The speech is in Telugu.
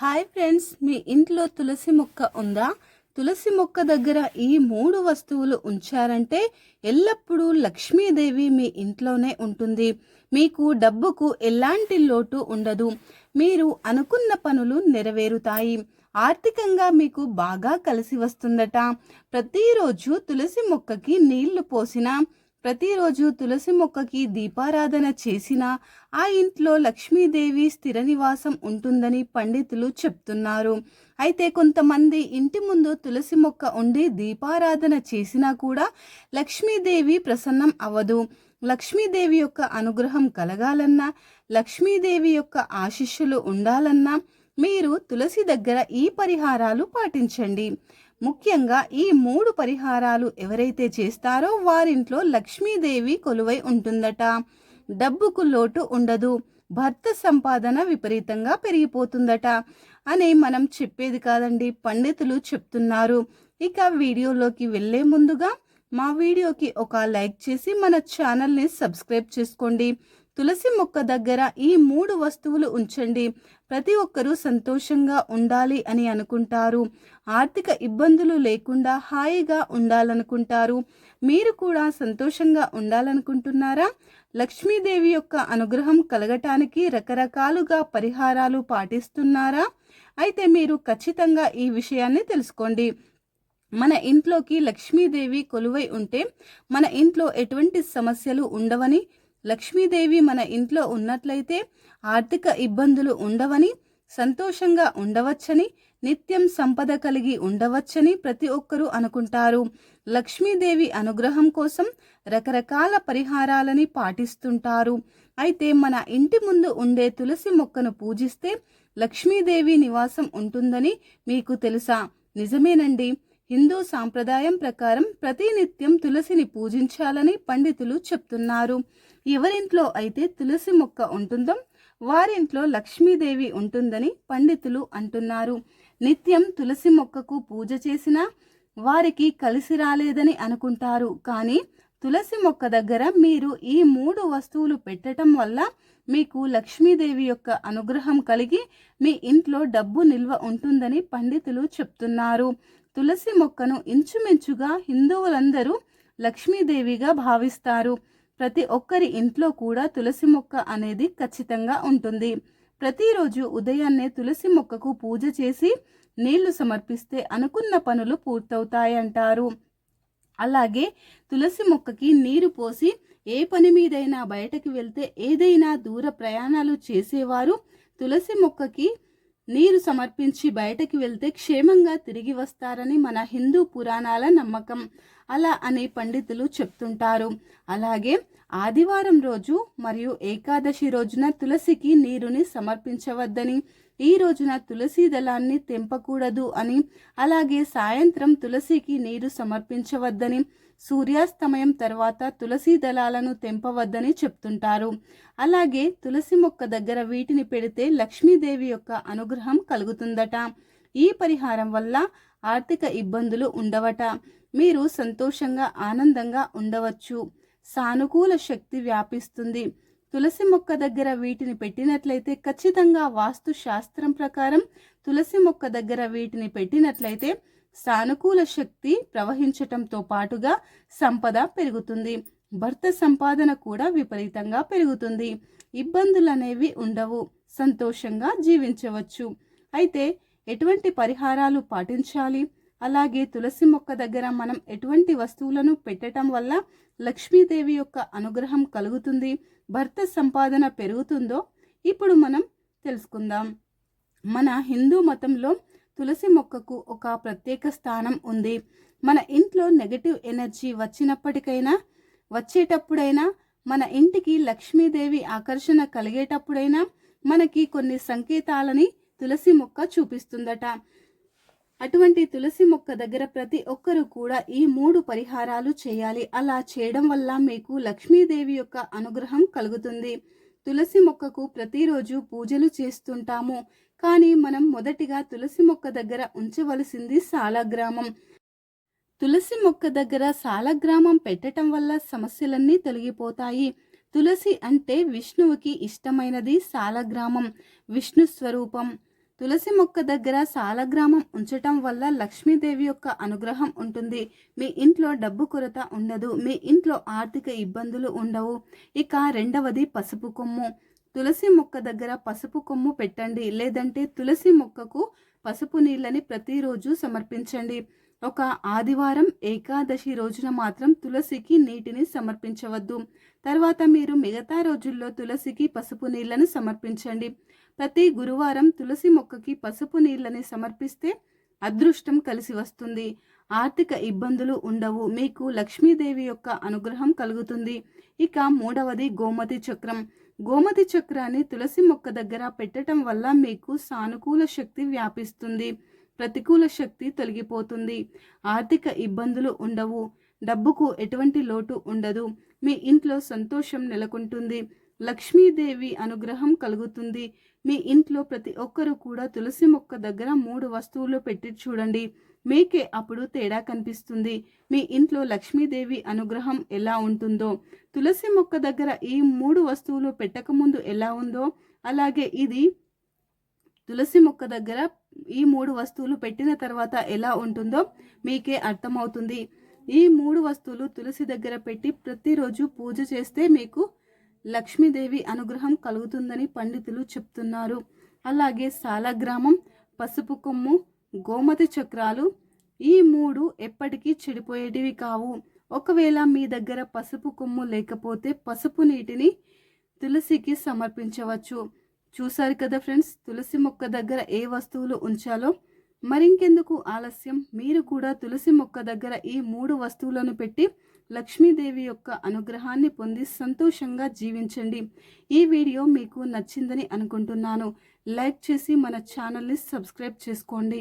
హాయ్ ఫ్రెండ్స్ మీ ఇంట్లో తులసి మొక్క ఉందా? తులసి మొక్క దగ్గర ఈ మూడు వస్తువులు ఉంచారంటే ఎల్లప్పుడూ లక్ష్మీదేవి మీ ఇంట్లోనే ఉంటుంది. మీకు డబ్బుకు ఎలాంటి లోటు ఉండదు. మీరు అనుకున్న పనులు నెరవేరుతాయి. ఆర్థికంగా మీకు బాగా కలిసి వస్తుందట. ప్రతిరోజు తులసి మొక్కకి నీళ్ళు పోసినా ప్రతిరోజు తులసి మొక్కకి దీపారాధన చేసినా ఆ ఇంట్లో లక్ష్మీదేవి స్థిర నివాసం ఉంటుందని పండితులు చెప్తున్నారు. అయితే కొంతమంది ఇంటి ముందు తులసి మొక్క ఉండి దీపారాధన చేసినా కూడా లక్ష్మీదేవి ప్రసన్నం అవ్వదు. లక్ష్మీదేవి యొక్క అనుగ్రహం కలగాలన్నా లక్ష్మీదేవి యొక్క ఆశిష్యులు ఉండాలన్నా మీరు తులసి దగ్గర ఈ పరిహారాలు పాటించండి. ముఖ్యంగా ఈ మూడు పరిహారాలు ఎవరైతే చేస్తారో వారింట్లో లక్ష్మీదేవి కొలువై ఉంటుందట. డబ్బుకు లోటు ఉండదు. భర్త సంపాదన విపరీతంగా పెరిగిపోతుందట. అని మనం చెప్పేది కాదండి. పండితులు చెప్తున్నారు. ఇక వీడియోలోకి వెళ్ళే ముందుగా మా వీడియోకి ఒక లైక్ చేసి మన ఛానల్ని సబ్స్క్రైబ్ చేసుకోండి. తులసి మొక్క దగ్గర ఈ మూడు వస్తువులు ఉంచండి. ప్రతి ఒక్కరూ సంతోషంగా ఉండాలి అని అనుకుంటారు. ఆర్థిక ఇబ్బందులు లేకుండా హాయిగా ఉండాలనుకుంటారు. మీరు కూడా సంతోషంగా ఉండాలనుకుంటున్నారా? లక్ష్మీదేవి యొక్క అనుగ్రహం కలగటానికి రకరకాలుగా పరిహారాలు పాటిస్తున్నారా? అయితే మీరు ఖచ్చితంగా ఈ విషయాన్ని తెలుసుకోండి. మన ఇంట్లోకి లక్ష్మీదేవి కొలువై ఉంటే మన ఇంట్లో ఎటువంటి సమస్యలు ఉండవని లక్ష్మీదేవి మన ఇంట్లో ఉన్నట్లయితే ఆర్థిక ఇబ్బందులు ఉండవని సంతోషంగా ఉండవచ్చని నిత్యం సంపద కలిగి ఉండవచ్చని ప్రతి ఒక్కరూ అనుకుంటారు. లక్ష్మీదేవి అనుగ్రహం కోసం రకరకాల పరిహారాలని పాటిస్తుంటారు. అయితే మన ఇంటి ముందు ఉండే తులసి మొక్కను పూజిస్తే లక్ష్మీదేవి నివాసం ఉంటుందని మీకు తెలుసా? నిజమేనండి. హిందూ సాంప్రదాయం ప్రకారం ప్రతినిత్యం తులసిని పూజించాలని పండితులు చెప్తున్నారు. ఎవరింట్లో అయితే తులసి మొక్క ఉంటుందో వారింట్లో లక్ష్మీదేవి ఉంటుందని పండితులు అంటున్నారు. నిత్యం తులసి మొక్కకు పూజ చేసినా వారికి కలిసి రాలేదని అనుకుంటారు. కానీ తులసి మొక్క దగ్గర మీరు ఈ మూడు వస్తువులు పెట్టడం వల్ల మీకు లక్ష్మీదేవి యొక్క అనుగ్రహం కలిగి మీ ఇంట్లో డబ్బు నిల్వ ఉంటుందని పండితులు చెప్తున్నారు. తులసి మొక్కను ఇంచుమించుగా హిందువులందరూ లక్ష్మీదేవిగా భావిస్తారు. ప్రతి ఒక్కరి ఇంట్లో కూడా తులసి మొక్క అనేది ఖచ్చితంగా ఉంటుంది. ప్రతిరోజు ఉదయాన్నే తులసి మొక్కకు పూజ చేసి నీళ్ళు సమర్పిస్తే అనుకున్న పనులు పూర్తవుతాయంటారు. అలాగే తులసి మొక్కకి నీరు పోసి ఏ పని మీదైనా బయటకు వెళ్తే ఏదైనా దూర ప్రయాణాలు చేసేవారు తులసి మొక్కకి నీరు సమర్పించి బయటకు వెళ్తే క్షేమంగా తిరిగి వస్తారని మన హిందూ పురాణాల నమ్మకం. అలా అని పండితులు చెప్తుంటారు. అలాగే ఆదివారం రోజు మరియు ఏకాదశి రోజున తులసికి నీరుని సమర్పించవద్దని ఈ రోజున తులసి దళాన్ని తెంపకూడదు అని అలాగే సాయంత్రం తులసికి నీరు సమర్పించవద్దని సూర్యాస్తమయం తర్వాత తులసి దళాలను తెంపవద్దని చెప్తుంటారు. అలాగే తులసి మొక్క దగ్గర వీటిని పెడితే లక్ష్మీదేవి యొక్క అనుగ్రహం కలుగుతుందట. ఈ పరిహారం వల్ల ఆర్థిక ఇబ్బందులు ఉండవట. మీరు సంతోషంగా ఆనందంగా ఉండవచ్చు. సానుకూల శక్తి వ్యాపిస్తుంది. తులసి మొక్క దగ్గర వీటిని పెట్టినట్లయితే ఖచ్చితంగా వాస్తు శాస్త్రం ప్రకారం తులసి మొక్క దగ్గర వీటిని పెట్టినట్లయితే సానుకూల శక్తి ప్రవహించటంతో పాటుగా సంపద పెరుగుతుంది. భర్త సంపాదన కూడా విపరీతంగా పెరుగుతుంది. ఇబ్బందులు అనేవి ఉండవు. సంతోషంగా జీవించవచ్చు. అయితే ఎటువంటి పరిహారాలు పాటించాలి? అలాగే తులసి మొక్క దగ్గర మనం ఎటువంటి వస్తువులను పెట్టడం వల్ల లక్ష్మీదేవి యొక్క అనుగ్రహం కలుగుతుంది భర్త సంపాదన పెరుగుతుందో ఇప్పుడు మనం తెలుసుకుందాం. మన హిందూ మతంలో తులసి మొక్కకు ఒక ప్రత్యేక స్థానం ఉంది. మన ఇంట్లో నెగటివ్ ఎనర్జీ వచ్చినప్పటికైనా వచ్చేటప్పుడైనా మన ఇంటికి లక్ష్మీదేవి ఆకర్షణ కలిగేటప్పుడైనా మనకి కొన్ని సంకేతాలని తులసి మొక్క చూపిస్తుందట. అటువంటి తులసి మొక్క దగ్గర ప్రతి ఒక్కరూ కూడా ఈ మూడు పరిహారాలు చేయాలి. అలా చేయడం వల్ల మీకు లక్ష్మీదేవి యొక్క అనుగ్రహం కలుగుతుంది. తులసి మొక్కకు ప్రతిరోజు పూజలు చేస్తుంటాము. కానీ మనం మొదటిగా తులసి మొక్క దగ్గర ఉంచవలసింది సాలగ్రామం. తులసి మొక్క దగ్గర సాలగ్రామం పెట్టటం వల్ల సమస్యలన్నీ తొలగిపోతాయి. తులసి అంటే విష్ణువుకి ఇష్టమైనది సాలగ్రామం. విష్ణు స్వరూపం. తులసి మొక్క దగ్గర సాలగ్రామం ఉంచటం వల్ల లక్ష్మీదేవి యొక్క అనుగ్రహం ఉంటుంది. మీ ఇంట్లో డబ్బు కొరత ఉండదు. మీ ఇంట్లో ఆర్థిక ఇబ్బందులు ఉండవు. ఇక రెండవది పసుపు కొమ్ము. తులసి మొక్క దగ్గర పసుపు కొమ్ము పెట్టండి. లేదంటే తులసి మొక్కకు పసుపు నీళ్ళని ప్రతిరోజు సమర్పించండి. ఒక ఆదివారం ఏకాదశి రోజున మాత్రం తులసికి నీటిని సమర్పించవద్దు. తర్వాత మీరు మిగతా రోజుల్లో తులసికి పసుపు నీళ్ళను సమర్పించండి. ప్రతి గురువారం తులసి మొక్కకి పసుపు నీళ్ళని సమర్పిస్తే అదృష్టం కలిసి వస్తుంది. ఆర్థిక ఇబ్బందులు ఉండవు. మీకు లక్ష్మీదేవి యొక్క అనుగ్రహం కలుగుతుంది. ఇక మూడవది గోమతి చక్రం. గోమతి చక్రాన్ని తులసి మొక్క దగ్గర పెట్టడం వల్ల మీకు సానుకూల శక్తి వ్యాపిస్తుంది. ప్రతికూల శక్తి తొలగిపోతుంది. ఆర్థిక ఇబ్బందులు ఉండవు. డబ్బుకు ఎటువంటి లోటు ఉండదు. మీ ఇంట్లో సంతోషం నెలకొంటుంది. లక్ష్మీదేవి అనుగ్రహం కలుగుతుంది. మీ ఇంట్లో ప్రతి ఒక్కరూ కూడా తులసి మొక్క దగ్గర మూడు వస్తువులు పెట్టి చూడండి. మీకే అప్పుడు తేడా కనిపిస్తుంది. మీ ఇంట్లో లక్ష్మీదేవి అనుగ్రహం ఎలా ఉంటుందో తులసి మొక్క దగ్గర ఈ మూడు వస్తువులు పెట్టకముందు ఎలా ఉందో అలాగే ఇది తులసి మొక్క దగ్గర ఈ మూడు వస్తువులు పెట్టిన తర్వాత ఎలా ఉంటుందో మీకే అర్థమవుతుంది. ఈ మూడు వస్తువులు తులసి దగ్గర పెట్టి ప్రతిరోజు పూజ చేస్తే మీకు లక్ష్మీదేవి అనుగ్రహం కలుగుతుందని పండితులు చెప్తున్నారు. అలాగే సాలగ్రామం పసుపు కొమ్ము గోమతి చక్రాలు ఈ మూడు ఎప్పటికీ చెడిపోయేటివి కావు. ఒకవేళ మీ దగ్గర పసుపు కొమ్ము లేకపోతే పసుపు నీటిని తులసికి సమర్పించవచ్చు. చూసారు కదా ఫ్రెండ్స్ తులసి మొక్క దగ్గర ఏ వస్తువులు ఉంచాలో? మరింకెందుకు ఆలస్యం? మీరు కూడా తులసి మొక్క దగ్గర ఈ మూడు వస్తువులను పెట్టి లక్ష్మీదేవి యొక్క అనుగ్రహాన్ని పొంది సంతోషంగా జీవించండి. ఈ వీడియో మీకు నచ్చిందని అనుకుంటున్నాను. లైక్ చేసి మన ఛానల్ని సబ్స్క్రైబ్ చేసుకోండి.